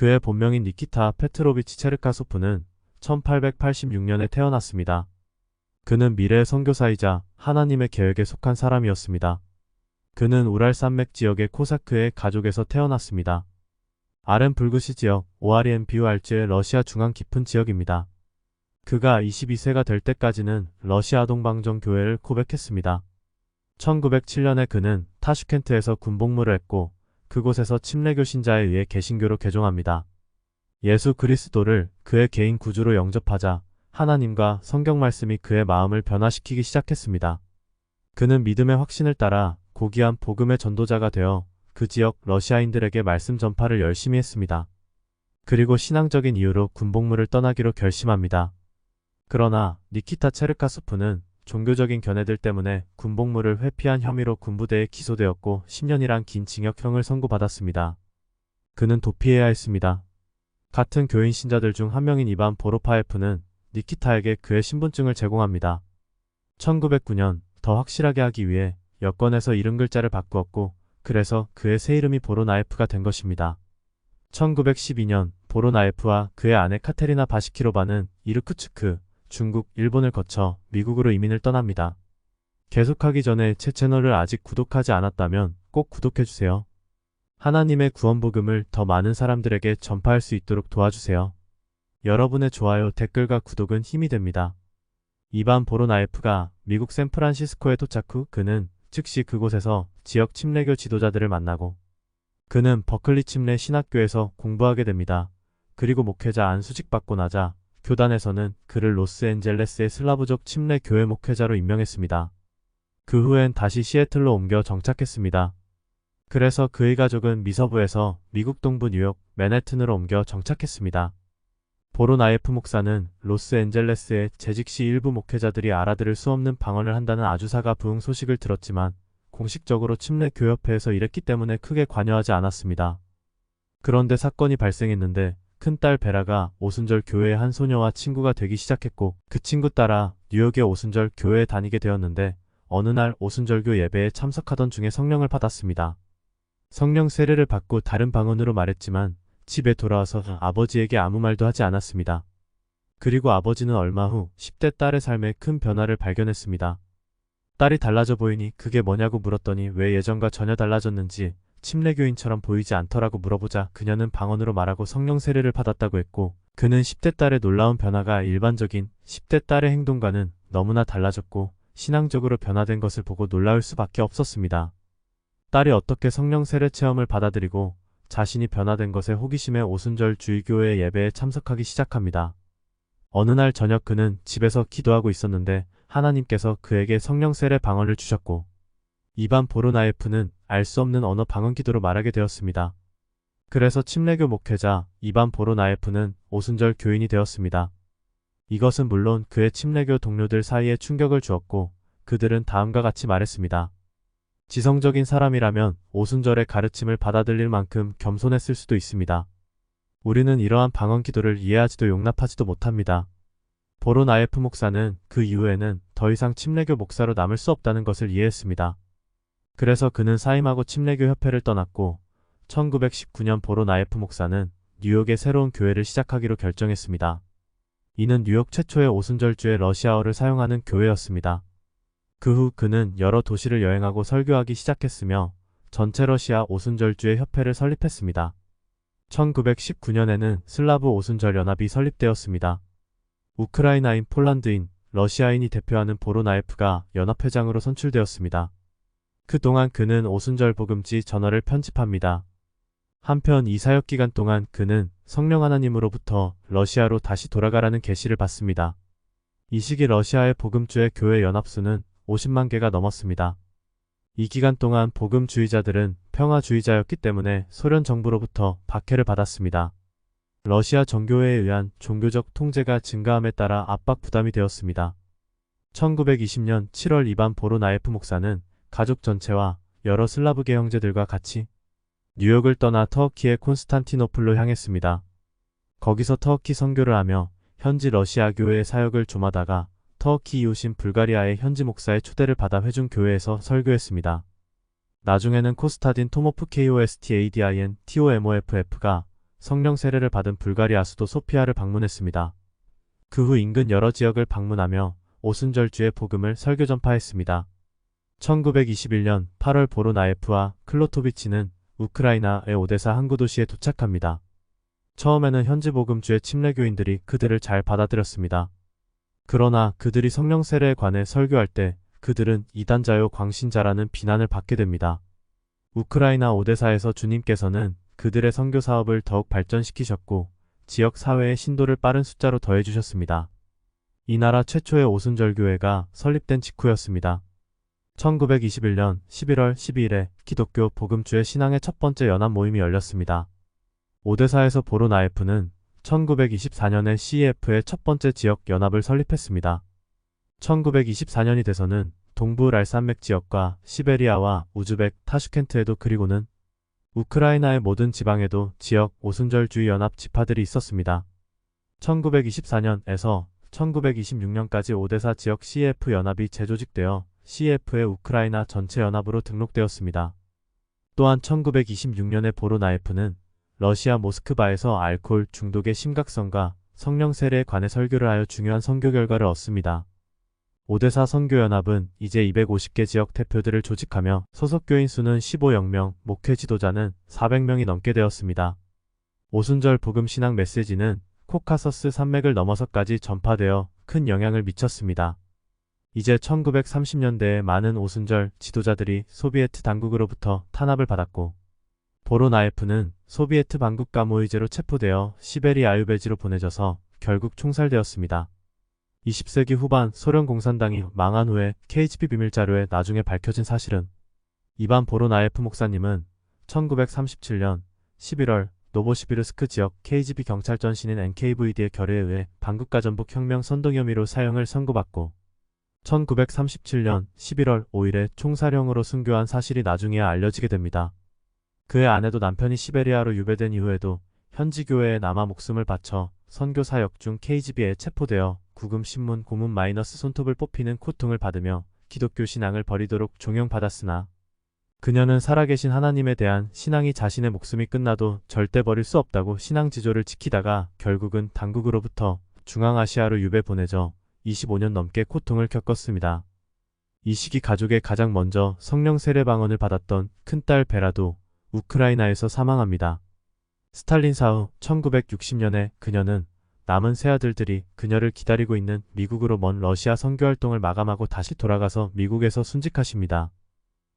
그의 본명인 니키타 페트로비치 체르카소프는 1886년에 태어났습니다. 그는 미래의 선교사이자 하나님의 계획에 속한 사람이었습니다. 그는 우랄 산맥 지역의 코사크의 가족에서 태어났습니다. 아렌 불구시 지역 오아리엔 비우알즈의 러시아 중앙 깊은 지역입니다. 그가 22세가 될 때까지는 러시아 동방정 교회를 고백했습니다. 1907년에 그는 타슈켄트에서 군복무를 했고 그곳에서 침례교 신자에 의해 개신교로 개종합니다. 예수 그리스도를 그의 개인 구주로 영접하자 하나님과 성경 말씀이 그의 마음을 변화시키기 시작했습니다. 그는 믿음의 확신을 따라 고귀한 복음의 전도자가 되어 그 지역 러시아인들에게 말씀 전파를 열심히 했습니다. 그리고 신앙적인 이유로 군복무를 떠나기로 결심합니다. 그러나 니키타 체르카소프는 종교적인 견해들 때문에 군복무를 회피한 혐의로 군부대에 기소되었고 10년이란 긴 징역형을 선고받았습니다. 그는 도피해야 했습니다. 같은 교인 신자들 중 한 명인 이반 보로파에프는 니키타에게 그의 신분증을 제공합니다. 1909년 더 확실하게 하기 위해 여권에서 이름 글자를 바꾸었고 그래서 그의 새 이름이 보로나에프가 된 것입니다. 1912년 보로나에프와 그의 아내 카테리나 바시키로바는 이르쿠츠크, 중국, 일본을 거쳐 미국으로 이민을 떠납니다. 계속하기 전에 제 채널을 아직 구독하지 않았다면 꼭 구독해주세요. 하나님의 구원복음을 더 많은 사람들에게 전파할 수 있도록 도와주세요. 여러분의 좋아요, 댓글과 구독은 힘이 됩니다. 이반 보로나에프가 미국 샌프란시스코에 도착 후 그는 즉시 그곳에서 지역 침례교 지도자들을 만나고 그는 버클리 침례 신학교에서 공부하게 됩니다. 그리고 목회자 안 수직 받고 나자 교단에서는 그를 로스앤젤레스의 슬라브족 침례 교회 목회자로 임명했습니다. 그 후엔 다시 시애틀로 옮겨 정착했습니다. 그래서 그의 가족은 미서부에서 미국 동부 뉴욕 맨해튼으로 옮겨 정착했습니다. 보로나예프 목사는 로스앤젤레스의 재직 시 일부 목회자들이 알아들을 수 없는 방언을 한다는 아주사가 부흥 소식을 들었지만 공식적으로 침례 교협회에서 일했기 때문에 크게 관여하지 않았습니다. 그런데 사건이 발생했는데 큰딸 베라가 오순절 교회의 한 소녀와 친구가 되기 시작했고 그 친구 따라 뉴욕의 오순절 교회에 다니게 되었는데 어느 날 오순절교 예배에 참석하던 중에 성령을 받았습니다. 성령 세례를 받고 다른 방언으로 말했지만 집에 돌아와서 아버지에게 아무 말도 하지 않았습니다. 그리고 아버지는 얼마 후 10대 딸의 삶에 큰 변화를 발견했습니다. 딸이 달라져 보이니 그게 뭐냐고 물었더니 왜 예전과 전혀 달라졌는지 침례교인처럼 보이지 않더라고 물어보자 그녀는 방언으로 말하고 성령 세례를 받았다고 했고 그는 10대 딸의 놀라운 변화가 일반적인 10대 딸의 행동과는 너무나 달라졌고 신앙적으로 변화된 것을 보고 놀라울 수밖에 없었습니다. 딸이 어떻게 성령 세례 체험을 받아들이고 자신이 변화된 것에 호기심에 오순절 주일교회 예배에 참석하기 시작합니다. 어느 날 저녁 그는 집에서 기도하고 있었는데 하나님께서 그에게 성령 세례 방언을 주셨고 이반 보로나예프는 알 수 없는 언어 방언 기도로 말하게 되었습니다. 그래서 침례교 목회자 이반 보로나예프는 오순절 교인이 되었습니다. 이것은 물론 그의 침례교 동료들 사이에 충격을 주었고 그들은 다음과 같이 말했습니다. 지성적인 사람이라면 오순절의 가르침을 받아들일 만큼 겸손했을 수도 있습니다. 우리는 이러한 방언 기도를 이해하지도 용납하지도 못합니다. 보로나예프 목사는 그 이후에는 더 이상 침례교 목사로 남을 수 없다는 것을 이해했습니다. 그래서 그는 사임하고 침례교 협회를 떠났고 1919년 보로 나예프 목사는 뉴욕의 새로운 교회를 시작하기로 결정했습니다. 이는 뉴욕 최초의 오순절주의 러시아어를 사용하는 교회였습니다. 그 후 그는 여러 도시를 여행하고 설교하기 시작했으며 전체 러시아 오순절주의 협회를 설립했습니다. 1919년에는 슬라브 오순절 연합이 설립되었습니다. 우크라이나인 폴란드인 러시아인이 대표하는 보로나예프가 연합회장으로 선출되었습니다. 그동안 그는 오순절 복음지 전어를 편집합니다. 한편 이 사역 기간 동안 그는 성령 하나님으로부터 러시아로 다시 돌아가라는 계시를 받습니다. 이 시기 러시아의 복음주의 교회 연합수는 50만 개가 넘었습니다. 이 기간 동안 복음주의자들은 평화주의자였기 때문에 소련 정부로부터 박해를 받았습니다. 러시아 정교회에 의한 종교적 통제가 증가함에 따라 압박 부담이 되었습니다. 1920년 7월 이반 보로나예프 목사는 가족 전체와 여러 슬라브계 형제들과 같이 뉴욕을 떠나 터키의 콘스탄티노플로 향했습니다. 거기서 터키 선교를 하며 현지 러시아 교회의 사역을 좀 하다가 터키 이웃인 불가리아의 현지 목사의 초대를 받아 회중 교회에서 설교했습니다. 나중에는 코스타딘 토모프 KOSTADIN TOMOFF가 성령 세례를 받은 불가리아 수도 소피아를 방문했습니다. 그 후 인근 여러 지역을 방문하며 오순절주의 복음을 설교 전파했습니다. 1921년 8월 보로나예프와 클로토비치는 우크라이나의 오데사 항구 도시에 도착합니다. 처음에는 현지 복음주의 침례교인들이 그들을 잘 받아들였습니다. 그러나 그들이 성령 세례에 관해 설교할 때 그들은 이단자요 광신자라는 비난을 받게 됩니다. 우크라이나 오데사에서 주님께서는 그들의 선교 사업을 더욱 발전시키셨고 지역 사회의 신도를 빠른 숫자로 더해주셨습니다. 이 나라 최초의 오순절교회가 설립된 직후였습니다. 1921년 11월 12일에 기독교 복음주의 신앙의 첫 번째 연합 모임이 열렸습니다. 오데사에서 보로나예프는 1924년에 CEF의 첫 번째 지역 연합을 설립했습니다. 1924년이 돼서는 동부 랄산맥 지역과 시베리아와 우즈벡, 타슈켄트에도 그리고는 우크라이나의 모든 지방에도 지역 오순절주의 연합 지파들이 있었습니다. 1924년에서 1926년까지 오데사 지역 CF 연합이 재조직되어 CF의 우크라이나 전체 연합으로 등록되었습니다. 또한 1926년에 보로나예프는 러시아 모스크바에서 알코올 중독의 심각성과 성령 세례에 관해 설교를 하여 중요한 선교 결과를 얻습니다. 오데사 선교연합은 이제 250개 지역 대표들을 조직하며 소속 교인 수는 15영명, 목회 지도자는 400명이 넘게 되었습니다. 오순절 복음 신앙 메시지는 코카서스 산맥을 넘어서까지 전파되어 큰 영향을 미쳤습니다. 이제 1930년대에 많은 오순절 지도자들이 소비에트 당국으로부터 탄압을 받았고 보로나예프는 소비에트 반국가 모의제로 체포되어 시베리 아 유배지로 보내져서 결국 총살되었습니다. 20세기 후반 소련 공산당이 망한 후에 KGB 비밀자료에 나중에 밝혀진 사실은 이반 보로나예프 목사님은 1937년 11월 노보시비르스크 지역 KGB 경찰 전 신인 NKVD의 결의에 의해 반국가 전복 혁명 선동 혐의로 사형을 선고받고 1937년 11월 5일에 총사령으로 순교한 사실이 나중에야 알려지게 됩니다. 그의 아내도 남편이 시베리아로 유배된 이후에도 현지 교회에 남아 목숨을 바쳐 선교 사역 중 KGB에 체포되어 구금 신문 고문 마이너스 손톱을 뽑히는 고통을 받으며 기독교 신앙을 버리도록 종용받았으나 그녀는 살아계신 하나님에 대한 신앙이 자신의 목숨이 끝나도 절대 버릴 수 없다고 신앙 지조를 지키다가 결국은 당국으로부터 중앙아시아로 유배 보내져 25년 넘게 고통을 겪었습니다. 이 시기 가족의 가장 먼저 성령 세례 방언을 받았던 큰딸 베라도 우크라이나에서 사망합니다. 스탈린 사후 1960년에 그녀는 남은 세 아들들이 그녀를 기다리고 있는 미국으로 먼 러시아 선교 활동을 마감하고 다시 돌아가서 미국에서 순직하십니다.